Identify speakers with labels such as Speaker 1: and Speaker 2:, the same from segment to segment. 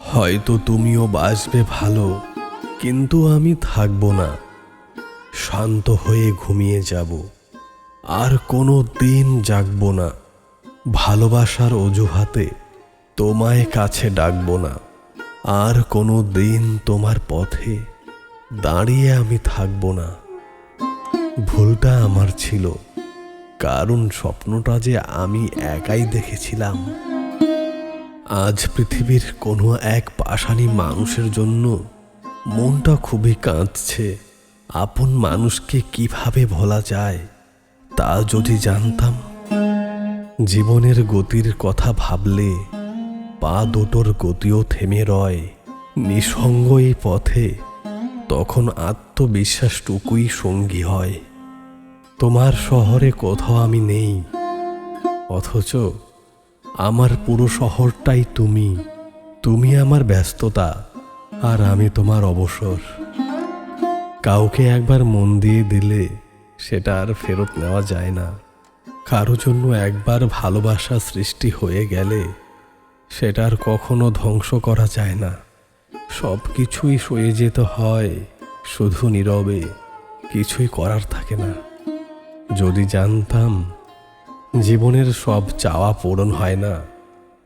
Speaker 1: হয়তো তুমিও বাসবে ভালো, কিন্তু আমি থাকব না। শান্ত হয়ে ঘুমিয়ে যাব। আর কোনো দিন জাগবো না। ভালোবাসার অজুহাতে তোমায় কাছে ডাকবো না। আর কোনো দিন তোমার পথে দাঁড়িয়ে আমি থাকব না। ভুলটা আমার ছিল, কারণ স্বপ্নটা যে আমি একাই দেখেছিলাম। আজ পৃথিবীর কোনো এক পাষাণী মানুষের জন্য মনটা খুবই কাঁদছে। আপন মানুষকে কীভাবে ভোলা যায়, তা যদি জানতাম। জীবনের গতির কথা ভাবলে পা দুটোর গতিও থেমে রয়। নিঃসঙ্গ এই পথে তখন আত্মবিশ্বাসটুকুই সঙ্গী হয়। তোমার শহরে কোথাও আমি নেই, অথচ আমার পুরো শহরটাই তুমি। তুমি আমার ব্যস্ততা আর আমি তোমার অবসর। কাউকে একবার মন দিয়ে দিলে সেটা আর ফেরত নেওয়া যায় না। কারও জন্য একবার ভালোবাসা সৃষ্টি হয়ে গেলে সেটা আর কখনো ধ্বংস করা যায় না। সব কিছুই সয়ে যেতে হয়, শুধু নীরবে, কিছুই করার থাকে না। যদি জানতাম জীবনের সব চাওয়া পূরণ হয় না,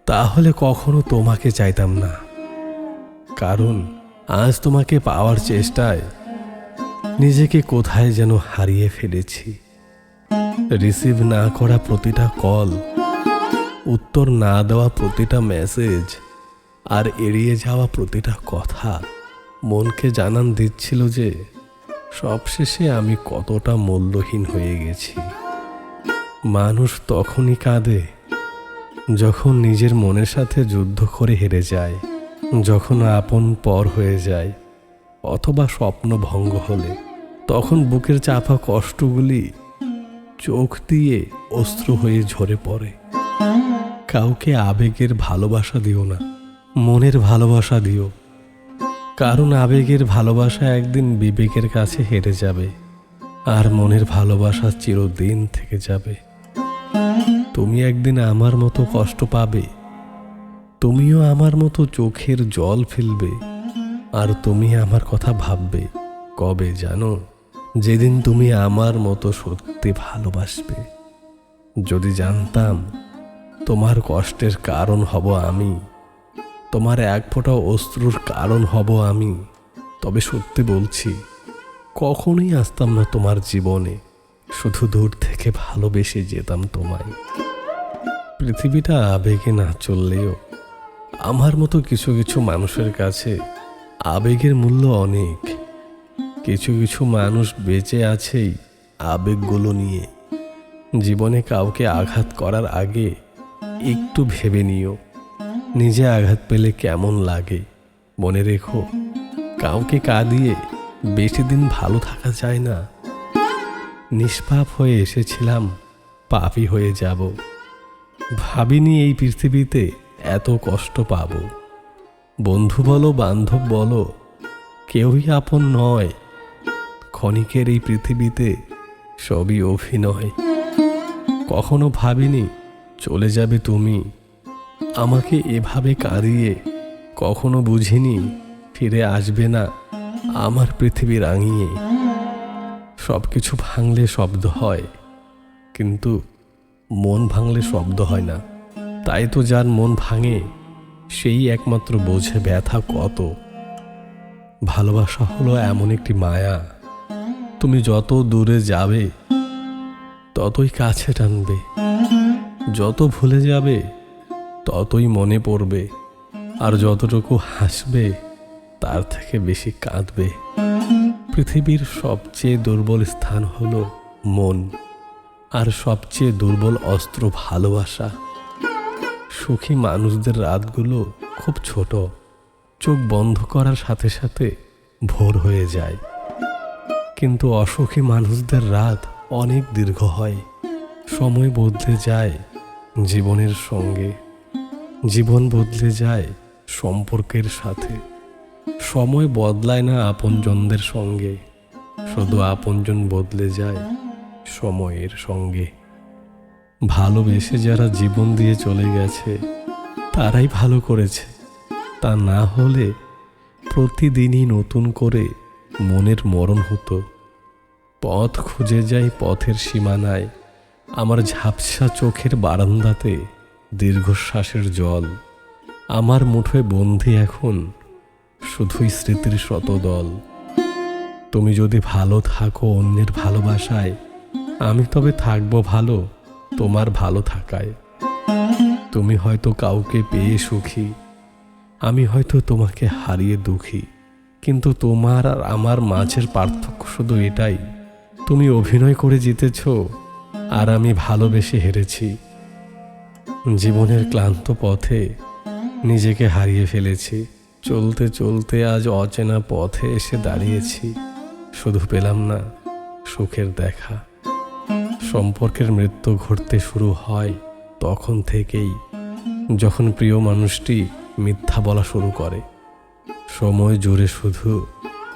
Speaker 1: তাহলে কখনো তোমাকে চাইতাম না। কারণ আজ তোমাকে পাওয়ার চেষ্টায় নিজেকে কোথায় যেন হারিয়ে ফেলেছি। রিসিভ না করা প্রতিটা কল, উত্তর না দেওয়া প্রতিটা মেসেজ, আর এড়িয়ে যাওয়া প্রতিটা কথা মনকে জানান দিচ্ছিল যে সবশেষে আমি কতটা মূল্যহীন হয়ে গেছি। মানুষ তখনই কাঁদে যখন নিজের মনের সাথে যুদ্ধ করে হেরে যায়, যখন আপন পর হয়ে যায় অথবা স্বপ্ন ভঙ্গ হলে। তখন বুকের চাপা কষ্টগুলি চোখ দিয়ে অস্ত্র হয়ে ঝরে পড়ে। কাউকে আবেগের ভালোবাসা দিও না, মনের ভালোবাসা দিও। কারণ আবেগের ভালোবাসা একদিন বিবেকের কাছে হেরে যাবে, আর মনের ভালোবাসা চিরদিন থেকে যাবে। তুমি একদিন আমার মতো কষ্ট পাবে। তুমিও আমার মতো চোখের জল ফেলবে। আর তুমি আমার কথা ভাববে। কবে জানো? যেদিন তুমি আমার মতো সত্যি ভালোবাসবে। যদি জানতাম তোমার কষ্টের কারণ হব আমি, তোমার এক ফোঁটা অশ্রুর কারণ হব আমি, তবে সত্যি বলছি, কখনোই আসতাম না তোমার জীবনে। শুধু দূর থেকে ভালোবেসে যেতাম তোমায়। পৃথিবীটা আবেগে না চললেও আমার মতো কিছু কিছু মানুষের কাছে আবেগের মূল্য অনেক। কিছু কিছু মানুষ বেঁচে আছেই আবেগগুলো নিয়ে। জীবনে কাউকে আঘাত করার আগে একটু ভেবে নিও। নিজে আঘাত পেলে কেমন লাগে? মনে রেখো, কাউকে কাঁদিয়ে বেশি দিন ভালো থাকা যায় না। নিষ্পাপ হয়ে এসেছিলাম, পাপি হয়ে যাব। ভাবিনি এই পৃথিবীতে এত কষ্ট পাব। বন্ধু বলো, বান্ধব বলো, কেউই আপন নয়। ক্ষণিকের এই পৃথিবীতে সবই অভিনয়। কখনো ভাবিনি চলে যাবে তুমি। আমাকে এভাবে কাঁদিয়ে কখনো বুঝিনি ফিরে আসবে না আমার পৃথিবী রাঙিয়ে। সব কিছু ভাঙলে শব্দ হয়, কিন্তু মন ভাঙলে শব্দ হয় না। তাই তো যার মন ভাঙে, সেই একমাত্র বোঝে ব্যথা কত। ভালোবাসা হলো এমন একটি মায়া, তুমি যত দূরে যাবে, ততই কাছে টানবে। যত ভুলে যাবে, ততই মনে পড়বে, আর যতটুকু হাসবে, তার থেকে বেশি কাঁদবে। পৃথিবীর সবচেয়ে দুর্বল স্থান হলো মন, আর সবচেয়ে দুর্বল অস্ত্র ভালোবাসা। সুখী মানুষদের রাতগুলো খুব ছোট, চোখ বন্ধ করার সাথে সাথে ভোর হয়ে যায়। কিন্তু অসুখী মানুষদের রাত অনেক দীর্ঘ হয়, সময় বদলে যায় জীবনের সঙ্গে। জীবন বদলে যায় সম্পর্কের সাথে। সময় বদলায় না আপনজনদের সঙ্গে। শুধু আপনজন বদলে যায় সময়ের সঙ্গে। ভালোবেসে যারা জীবন দিয়ে চলে গেছে, তারাই ভালো করেছে। তা না হলে প্রতিদিনই নতুন করে মনের মরণ হতো। পথ খুঁজে যাই পথের সীমানায়, আমার ঝাপসা চোখের বারান্দাতে দীর্ঘশ্বাসের জল। আমার মুঠোয় বন্দি এখন শুধুই স্মৃতির শতদল তুমি যদি ভালো থাকো অন্যের ভালোবাসায়, আমি তবে থাকব ভালো, তোমার ভালো থাকায়। তুমি হয়তো কাউকে পেয়ে সুখী, আমি হয়তো তোমাকে হারিয়ে দুঃখী, কিন্তু তোমার আর আমার মাঝের পার্থক্য শুধু এটাই। তুমি অভিনয় করে জিতেছ, আর আমি ভালোবেসে হেরেছি। জীবনের ক্লান্ত পথে নিজেকে হারিয়ে ফেলেছি। চলতে চলতে আজ অচেনা পথে এসে দাঁড়িয়েছি। শুধু পেলাম না, সুখের দেখা। সম্পর্কের মৃত্যু ঘটতে শুরু হয় তখন থেকেই, যখন প্রিয় মানুষটি মিথ্যা বলা শুরু করে। সময় জুড়ে শুধু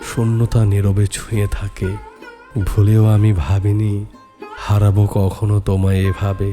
Speaker 1: শূন্যতা নীরবে ছুঁয়ে থাকে। ভুলেও আমি ভাবিনি, হারাবো কখনো তোমায় এভাবে।